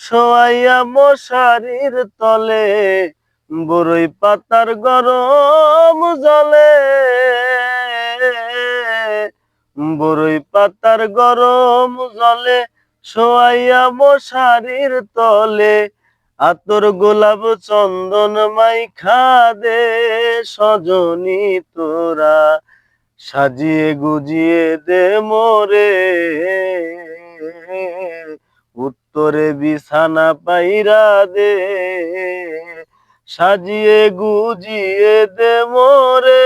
শোয়াইয়া মশারির তলে, বড়ই পাতার গরম জলে। বড়ই পাতার গরম জলে শোয়াইয়া মশারির তলে, আতর গোলাপ চন্দন মাইখা দে সজনী তোরা, সাজিয়ে গুজিয়ে দে মোরে। উত্তরে বিছানা পাইরা দে, সাজিয়ে গুজিয়ে দে মোরে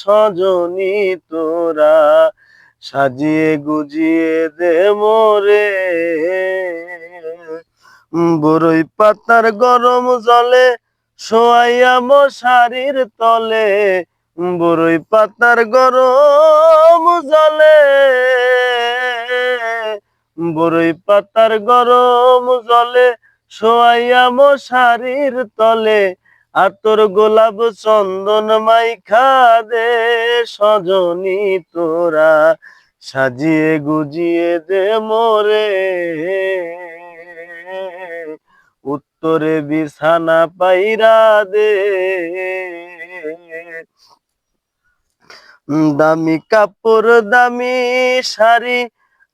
সজনি তোরা, সাজিয়ে গুজিয়ে দে মোরে। বড়ই পাতার গরম জলে শোয়াইয়া মশারির তলে, বড়ই পাতার গরম জলে বড়ই পাতার গরম জলে শোয়াইয়া মশারির তলে আতর গোলাপ চন্দন মাইখা দে সজনী তোরা, সাজিয়ে গুজিয়ে দে মোরে। উত্তরে বিছানা পাইরা দে। দামি কাপড়, দামি শাড়ি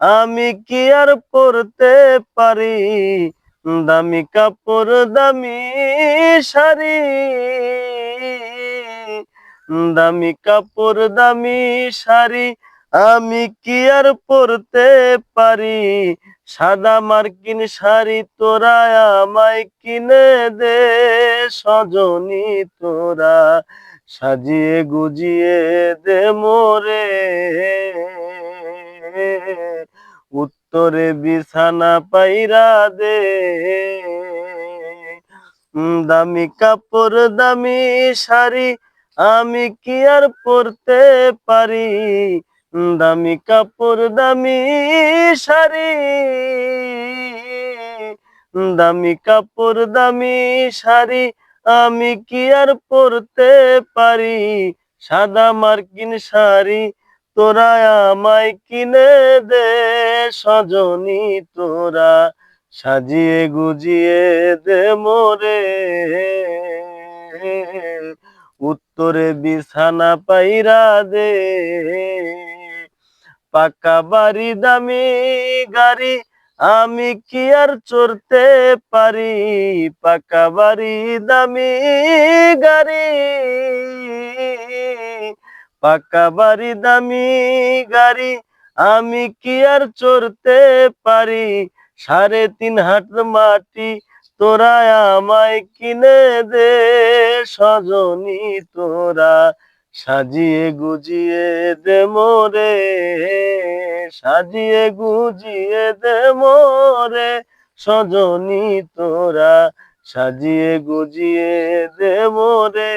আমি কি আর পরতে পারি? দামি কাপড়, দামি শাড়ি। দামি কাপড়, দামি শাড়ি আমি কি আর পরতে পারি? সাদা মার্কিন শাড়ি তোরা আমায় কিনে দে, সজনী তোরা সাজিয়ে গুজিয়ে দে মোরে। উত্তরে বিছানা পাইরা দে। দামি কাপড়, দামি শাড়ি আমি কি আর পরতে পারি? দামি কাপড়, দামি শাড়ি। দামি কাপড়, দামি শাড়ি আমি কি আর পরতে পারি? সাদা মার্কিন শাড়ি তোরা আমায় কিনে দে, সজনী তোরা, সাজিয়ে গুজিয়ে দে মোরে। উত্তরে বিছানা পাইরা দে, পাকা বাড়ি দামি গাড়ি, আমি কি আর চড়তে পারি? পাকা বাড়ি দামি গাড়ি। পাকা বাড়ি, দামি গাড়ি, আমি কি আর চড়তে পারি? সাড়ে তিন হাত মাটি তোরা আমায় কিনে দে, সজনী তোরা সাজিয়ে গুজিয়ে দে মোরে, সাজিয়ে গুজিয়ে দে মোরে, সজনী তোরা সাজিয়ে গুজিয়ে দে মোরে।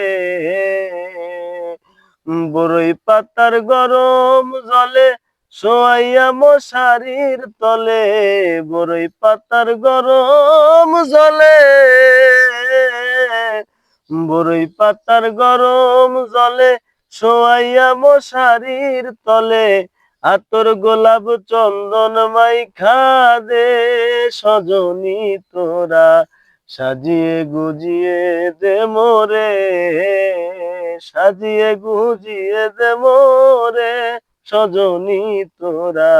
বড়ই পাতার গরম জলে সোয়াইয়া মশারির তলে, বড়ই পাতার গরম জলে। বড়ই পাতার গরম জলে সোয়াইয়া মশারির তলে, আতর গোলাপ চন্দন মাইখা দে সজনী তোরা সাজিয়ে গুজিয়ে দে মোরে। সাজিয়ে গুজিয়ে দে মোরে সজনী তোরা।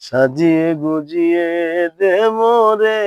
সাজিয়ে গুজিয়ে দে মোরে